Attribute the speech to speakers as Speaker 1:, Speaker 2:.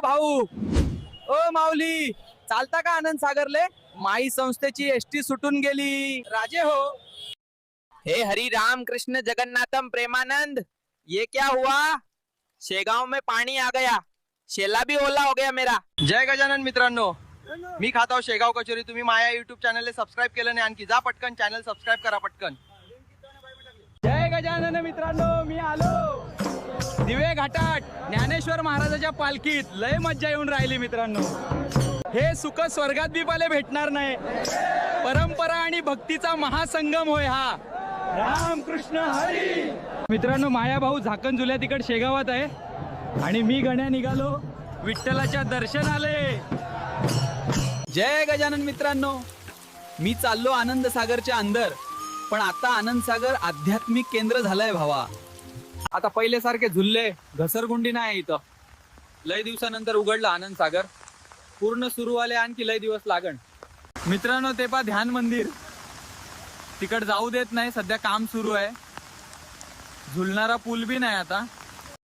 Speaker 1: भाऊ. ओ माऊली चालता का आनंद सागरले? माई संस्थेची एसटी सुटून गेली. राजे हो. हे हरी राम कृष्ण जगन्नाथम प्रेमानंद ये क्या हुआ? शेगांव में पानी आ गया. शेला भी ओला हो गया मेरा.
Speaker 2: जय गजानन मित्रांनो. मी खात आहो शेगाव कचोरी. तुम्ही माझ्या युट्यूब चॅनलला सबस्क्राईब केलं नाही आणखी जा पटकन चॅनल सबस्क्राईब करा पटकन.
Speaker 1: जय गजानन मित्रांनो मी आलो. दिवे घाटात ज्ञानेश्वर महाराजाच्या पालखीत लय मज्जा येऊन राहिली मित्रांनो. हे सुख स्वर्गात बी पाले भेटणार नाही. परंपरा आणि भक्तीचा महासंगम होय हा. राम कृष्ण हरी. मित्रांनो माया भाऊ झाकण जुल्या तिकड शेगावात आहे. आणि मी गण्या निघालो विठ्ठलाच्या दर्शन आले जय गजानन मित्रांनो. मी चाललो आनंद सागरच्या अंदर. पण आता आनंद सागर आध्यात्मिक केंद्र झालंय भावा. आता पहिले सारखे झुल्ले घसरगुंडी नाही इथं. लय दिवसानंतर उघडलं आनंद सागर. पूर्ण सुरू आले आणखी लय दिवस लागण. मित्रांनो ते पा ध्यान मंदिर. तिकड जाऊ देत नाही सध्या काम सुरू आहे. झुलणारा पूल बी नाही आता.